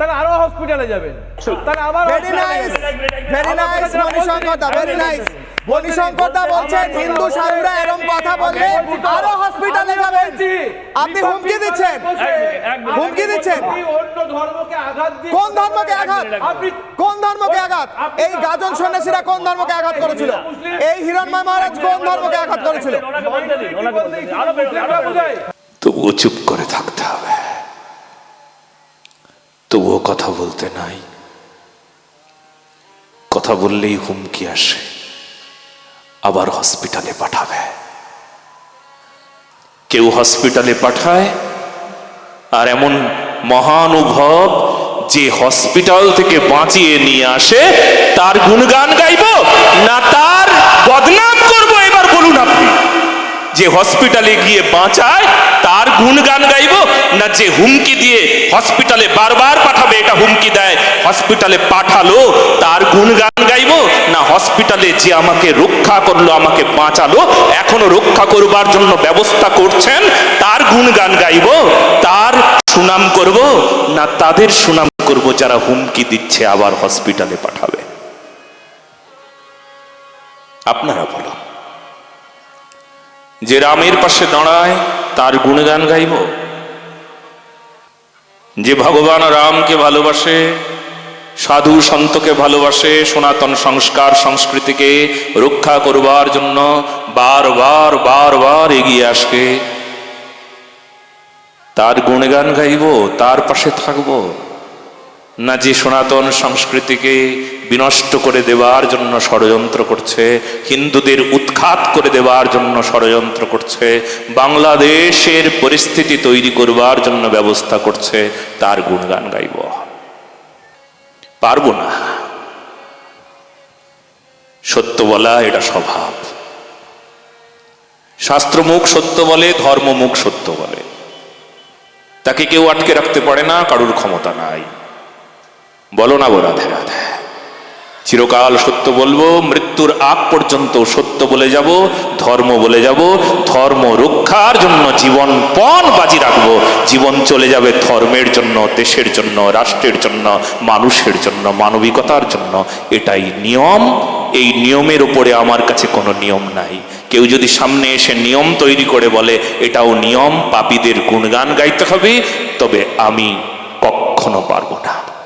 তাহলে আরও হসপিটালে যাবেন তাহলে আবার ভেরি নাইস ভেরি নাইস মণিশঙ্করদা ভেরি নাইস মণিশঙ্করদা বলছেন হিন্দু সাধুরা এরকম কথা বললে আরও হসপিটালে যাবেন আপনি হুমকি দিচ্ছেন হুমকি দিচ্ছেন কোন ধর্মকে আঘাত কোন ধর্মকে আঘাত এই গাজন সন্ন্যাসীরা কোন ধর্মকে আঘাত করেছিল এই হিরণময় মহারাজ কোন ধর্মকে আঘাত করেছিল বোঝায় তবুও চুপ করে থাকতে হবে তবুও কথা বলতে নাই। কথা বললেই হুমকি আসে। আবার হসপিটালে পাঠাবে। কেউ হসপিটালে পাঠায়, আর এমন মহানুভব যে হসপিটাল থেকে বাঁচিয়ে নিয়ে আসে, তার গুণগান গাইব না তার বদনাম করব এবার বলুন আপনি? যে হসপিটালে গিয়ে বাঁচায়, তার গুণগান গাইব না যে হুমকি দিয়ে হসপিটালে বারবার পাঠাবে, এটা হুমকি দেয়। হসপিটালে পাঠালো, তার গুণগান গাইব, না হসপিটালে যে আমাকে রক্ষা করল, আমাকে বাঁচালো, এখনও রক্ষা করবার জন্য ব্যবস্থা করছেন, তার গুণগান গাইব, তার সুনাম করব, না তাদের সুনাম করব, যারা হুমকি দিচ্ছে, আবার হসপিটালে পাঠাবে। আপনারা বলুন, যে রামের পাশে দাঁড়ায়, তার গুণগান গাইব? যে ভগবান রামকে ভালোবাসে, সাধু সন্তকে ভালোবাসে, সনাতন সংস্কার সংস্কৃতিকে রক্ষা করবার জন্য বারবার বারবার এগিয়ে আসবে তার গুণগান গাইব, তার পাশে থাকব। না যে সনাতন সংস্কৃতিকে বিনষ্ট করে দেওয়ার জন্য ষড়যন্ত্র করছে, হিন্দুদের উৎখাত করে দেওয়ার জন্য ষড়যন্ত্র করছে, বাংলাদেশের পরিস্থিতি তৈরি করবার জন্য ব্যবস্থা করছে, তার গুণগান গাইব। পারব না। সত্য বলা এটা স্বভাব। শাস্ত্রমুখ সত্য বলে, ধর্মমুখ সত্য বলে। তাকে কেউ আটকে রাখতে পারে না, কারুর ক্ষমতা নাই। বলো না গো রাধে রাধে। চিরকাল সত্য বলব, মৃত্যুর আগ পর্যন্ত সত্য বলে যাব, ধর্ম বলে যাব, ধর্ম রক্ষার জন্য জীবন পণ বাজি রাখব। জীবন চলে যাবে ধর্মের জন্য, দেশের জন্য, রাষ্ট্রের জন্য, মানুষের জন্য, মানবিকতার জন্য। এটাই নিয়ম। এই নিয়মের উপরে আমার কাছে কোনো নিয়ম নাই। কেউ যদি সামনে এসে নিয়ম তৈরি করে বলে, এটাও নিয়ম, পাপীদের গুণগান গাইতে হবে, তবে আমি কখনো পারব না।